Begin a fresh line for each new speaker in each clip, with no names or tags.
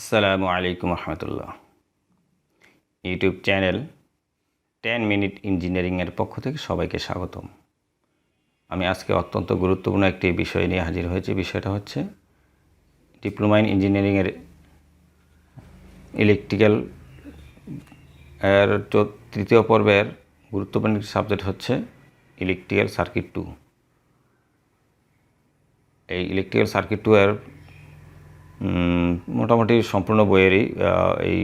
আসসালামু আলাইকুম রহমতুল্লাহ। ইউটিউব চ্যানেল টেন মিনিট ইঞ্জিনিয়ারিংয়ের পক্ষ থেকে সবাইকে স্বাগতম। আমি আজকে অত্যন্ত গুরুত্বপূর্ণ একটি বিষয় নিয়ে হাজির হয়েছি। বিষয়টা হচ্ছে ডিপ্লোমা ইন ইঞ্জিনিয়ারিংয়ের ইলেকট্রিক্যাল এর তৃতীয় পর্বের গুরুত্বপূর্ণ একটি সাবজেক্ট হচ্ছে ইলেকট্রিক্যাল সার্কিট টু। এই ইলেকট্রিক্যাল সার্কিট টু এর মোটামুটি সম্পূর্ণ বইয়েরই এই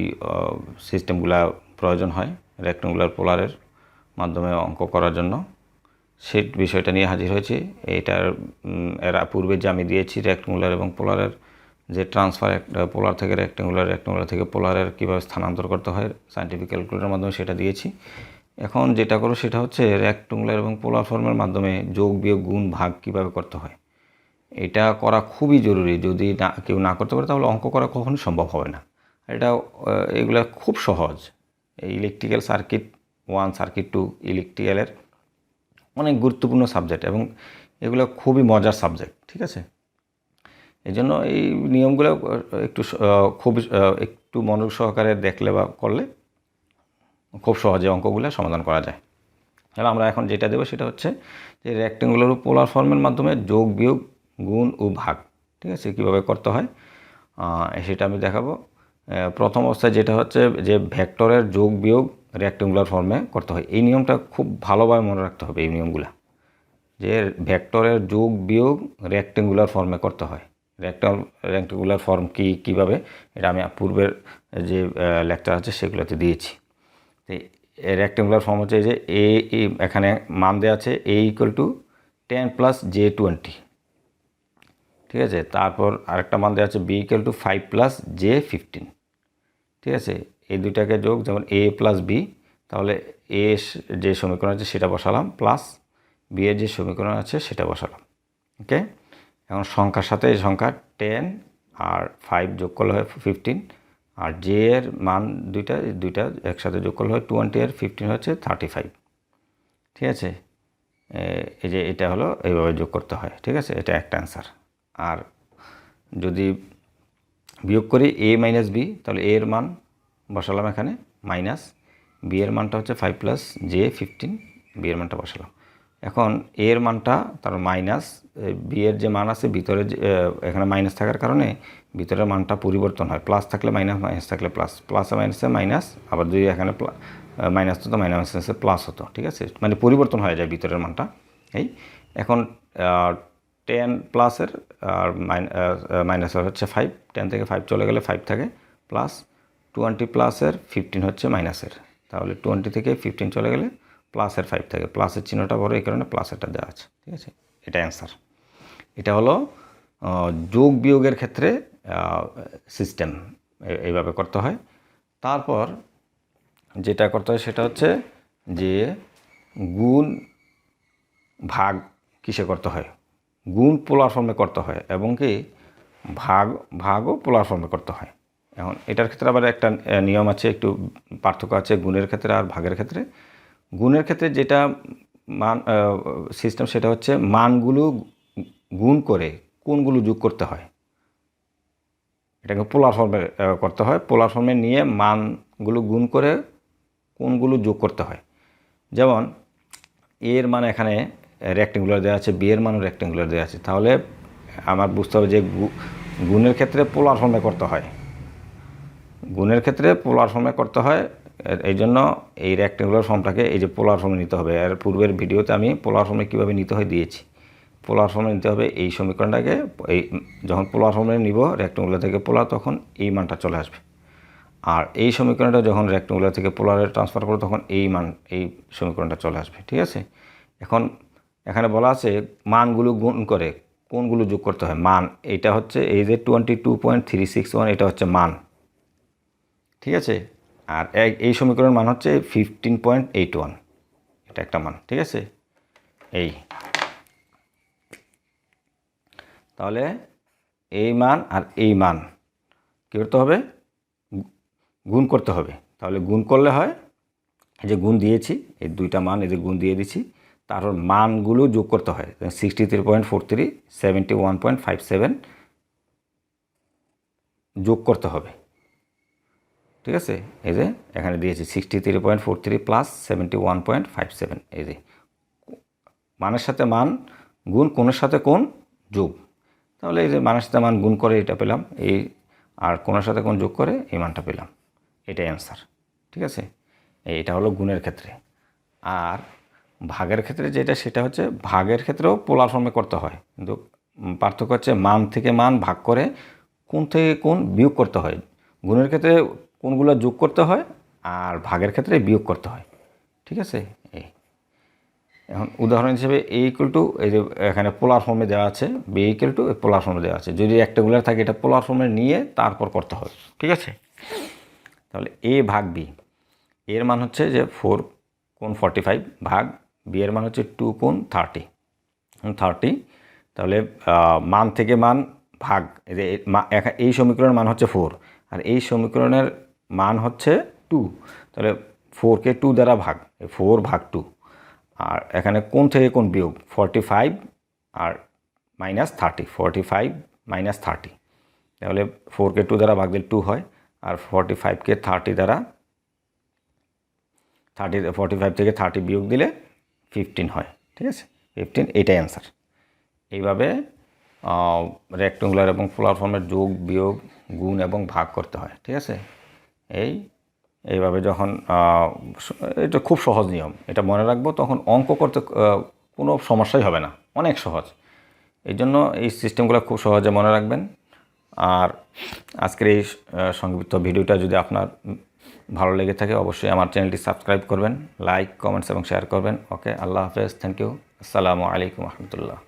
সিস্টেমগুলা প্রয়োজন হয় রেক্টেঙ্গুলার পোলারের মাধ্যমে অঙ্ক করার জন্য। সেই বিষয়টা নিয়ে হাজির হয়েছি। এইটার এর পূর্বে যে আমি দিয়েছি রেক্টেঙ্গুলার এবং পোলারের যে ট্রান্সফার পোলার থেকে রেক্টেঙ্গুলার রেক্টেঙ্গুলার থেকে পোলারের কীভাবে স্থানান্তর করতে হয় সাইন্টিফিক ক্যালকুলেটারের মাধ্যমে সেটা দিয়েছি। এখন যেটা করো সেটা হচ্ছে রেক্টেঙ্গুলার এবং পোলার ফর্মের মাধ্যমে যোগ বিয়োগ গুণ ভাগ কীভাবে করতে হয়। এটা করা খুবই জরুরি। যদি না, কেউ না করতে পারে, তাহলে অঙ্ক করা কখনোই সম্ভব হবে না। এটা এগুলো খুব সহজ। এই electrical circuit one circuit two ইলেকট্রিক্যালের অনেক গুরুত্বপূর্ণ সাবজেক্ট এবং এগুলো খুবই মজার সাবজেক্ট ঠিক আছে? এই জন্য এই নিয়মগুলো একটু খুব একটু মনোযোগ সহকারে দেখলে বা করলে খুব সহজে অঙ্কগুলো সমাধান করা যায়। তাহলে আমরা এখন যেটা দেবো সেটা হচ্ছে যে রেক্টেঙ্গুলার পোলার ফর্মের মাধ্যমে যোগ বিয়োগ গুণ ও ভাগ, ঠিক আছে? কীভাবে করতে হয়? সেটা আমি দেখাবো। প্রথম অবস্থায় যেটা হচ্ছে যে ভেক্টরের যোগ বিয়োগ রেক্টেঙ্গুলার ফর্মে করতে হয়। এই নিয়মটা খুব ভালোভাবে মনে রাখতে হবে এই নিয়মগুলা, যে ভেক্টরের যোগ বিয়োগ রেক্টেঙ্গুলার ফর্মে করতে হয়। রেক্টাল রেক্টেঙ্গুলার ফর্ম কি, কীভাবে? এটা আমি পূর্বের যে লেকচার আছে সেগুলোতে দিয়েছি। রেক্টেঙ্গুলার ফর্ম হচ্ছে যে, এ এখানে মান দেওয়া আছে A equal to ten plus J twenty ঠিক আছে? তারপর আরেকটা মান দেওয়া আছে B equal to five plus J fifteen ঠিক আছে? এই দুইটাকে যোগ, যেমন এ প্লাস বি তাহলে এ যে সমীকরণ আছে সেটা বসালাম প্লাস বি এর যে সমীকরণ আছে সেটা বসালাম। ওকে এখন সংখ্যার সাথে এই সংখ্যা টেন আর ফাইভ যোগ করলে হয় ফিফটিন আর জে এর মান দুইটা দুইটা একসাথে যোগ করলে হয় টোয়েন্টি আর ফিফটিন হচ্ছে থার্টি ফাইভ ঠিক আছে? এই যে এটা হলো, এইভাবে যোগ করতে হয়। ঠিক আছে? এটা একটা অ্যান্সার আর যদি বিয়োগ করি এ মাইনাস বি তাহলে এর মান বসালাম এখানে মাইনাস বি এর মানটা হচ্ছে five plus J fifteen B এর মানটা বসালাম। এখন এর মানটা তার মাইনাস বি এর যে মান আছে, ভিতরে এখানে মাইনাস থাকার কারণে ভিতরের মানটা পরিবর্তন হয়। প্লাস থাকলে মাইনাস মাইনাস থাকলে প্লাস প্লাসে মাইনাসে মাইনাস আবার যদি এখানে মাইনাস হতো মাইনাসে প্লাস হতো, ঠিক আছে? মানে পরিবর্তন হয়ে যায় ভিতরের মানটা। এই, এখন টেন প্লাসের, আর মাইনাসের হচ্ছে ফাইভ টেন থেকে ফাইভ চলে গেলে ফাইভ থাকে প্লাস টোয়েন্টি প্লাসের ফিফটিন হচ্ছে মাইনাসের। তাহলে টোয়েন্টি থেকে ফিফটিন চলে গেলে প্লাসের ফাইভ থাকে। প্লাসের চিহ্নটা বড়, এই কারণে প্লাসেরটা দেওয়া আছে, ঠিক আছে? এটা অ্যান্সার এটা হলো যোগ বিয়োগের ক্ষেত্রে সিস্টেম এইভাবে করতে হয়। তারপর যেটা করতে হয় সেটা হচ্ছে যে গুণ ভাগ কিসে করতে হয়? গুণ পোলার ফর্মে করতে হয় এবং কি ভাগ, ভাগও পোলার ফর্মে করতে হয়। এখন এটার ক্ষেত্রে আবার একটা নিয়ম আছে, একটু পার্থক্য আছে গুণের ক্ষেত্রে আর ভাগের ক্ষেত্রে। গুণের ক্ষেত্রে যেটা মান সিস্টেম সেটা হচ্ছে মানগুলো গুণ করে কোনগুলো যোগ করতে হয়। এটাকে পোলার ফর্মে করতে হয়। পোলার ফর্মে নিয়ে মানগুলো গুণ করে কোনগুলো যোগ করতে হয়। যেমন, এর মান এখানে রেক্টেঙ্গুলার দেওয়া আছে বি এর মানও রেক্টেঙ্গুলার দেওয়া আছে। তাহলে আমার বুঝতে হবে যে গুণের ক্ষেত্রে পোলার ফর্মে করতে হয়। গুণের ক্ষেত্রে পোলার ফর্মে করতে হয় এই জন্য এই রেক্টেঙ্গুলার ফর্মটাকে এই যে পোলার ফর্মে নিতে হবে। আর পূর্বের ভিডিওতে আমি পোলার ফর্মে কীভাবে নিতে হয় দিয়েছি। পোলার ফর্মে নিতে হবে এই সমীকরণটাকে, এই যখন পোলার ফর্মে নিব রেক্টেঙ্গুলার থেকে পোলার তখন এই মানটা চলে আসবে। আর এই সমীকরণটা যখন রেক্টেঙ্গুলার থেকে পোলারে ট্রান্সফার করো তখন এই মান, এই সমীকরণটা চলে আসবে। ঠিক আছে? এখন এখানে বলা আছে মানগুলো গুণ করে, কোনগুলো যোগ করতে হয়? মান, এইটা হচ্ছে এই যে twenty two point three six one এটা হচ্ছে মান। ঠিক আছে? আর এই সমীকরণের মান হচ্ছে ফিফটিন পয়েন্ট এইট ওয়ান এটা একটা মান। ঠিক আছে? এই। তাহলে এই মান আর এই মান, কী করতে হবে? গুণ করতে হবে। তাহলে গুণ করলে হয়, এই যে গুণ দিয়েছি, এই দুইটা মান যে গুণ দিয়ে দিছি তারপর মানগুলো যোগ করতে হয়। Sixty three point four three seventy one point five seven যোগ করতে হবে। ঠিক আছে? এই যে এখানে দিয়েছি sixty three point four three plus seventy one point five seven এই যে মানের সাথে মান গুণ কোণের সাথে কোণ যোগ। তাহলে এই যে মানের সাথে মান গুণ করে এটা পেলাম, এই আর কোণের সাথে কোণ যোগ করে এই মানটা পেলাম। এটাই অ্যান্সার ঠিক আছে? এটা হলো গুণের ক্ষেত্রে। আর ভাগের ক্ষেত্রে যেটা, সেটা হচ্ছে ভাগের ক্ষেত্রেও পোলার ফর্মে করতে হয়। কিন্তু পার্থক্য হচ্ছে মান থেকে মান ভাগ করে কোন থেকে কোন বিয়োগ করতে হয়। গুণের ক্ষেত্রে কোনগুলো যোগ করতে হয় আর ভাগের ক্ষেত্রে বিয়োগ করতে হয়। ঠিক আছে? এই। এখন উদাহরণ হিসেবে এ ইকুয়াল টু এই যে এখানে পোলার ফর্মে দেওয়া আছে বি ইকুয়াল টু পোলার ফর্মে দেওয়া আছে। যদি রেক্টেগুলার থাকে, এটা পোলার ফর্মে নিয়ে তারপর করতে হবে ঠিক আছে? তাহলে এ ভাগ বি এর মান হচ্ছে যে ফোর কোন ফর্টি ফাইভ ভাগ বি এর মান হচ্ছে টু কোন থার্টি থার্টি তাহলে মান থেকে মান ভাগ, এই সমীকরণের মান হচ্ছে ফোর আর এই সমীকরণের মান হচ্ছে টু তাহলে ফোরকে টু দ্বারা ভাগ ফোর ভাগ টু আর এখানে কোন থেকে কোন বিয়োগ? ফর্টি ফাইভ আর minus thirty forty five minus thirty তাহলে ফোরকে টু দ্বারা ভাগ দিলে টু হয়, আর ফর্টি ফাইভকে থার্টি দ্বারা থার্টি ফর্টি ফাইভ থেকে থার্টি বিয়োগ দিলে ফিফটিন হয়, ঠিক আছে? ফিফটিন এটাই অ্যান্সার এইভাবে রেক্টেঙ্গুলার এবং পোলার ফর্মের যোগ, বিয়োগ, গুণ এবং ভাগ করতে হয়, ঠিক আছে? এই, এইভাবে যখন এটা খুব সহজ নিয়ম। এটা মনে রাখব, তখন অঙ্ক করতে কোনো সমস্যাই হবে না। অনেক সহজ। এই জন্য এই সিস্টেমগুলো খুব সহজে মনে রাখবেন। আর আজকের এই সংক্ষিপ্ত ভিডিওটা যদি আপনার ভালো লেগে থাকে, অবশ্যই আমার চ্যানেলটি সাবস্ক্রাইব করবেন, লাইক, কমেন্টস এবং শেয়ার করবেন। ওকে, আল্লাহ হাফেজ, থ্যাংক ইউ। আসসালামু আলাইকুম রহমতুল্লাহ।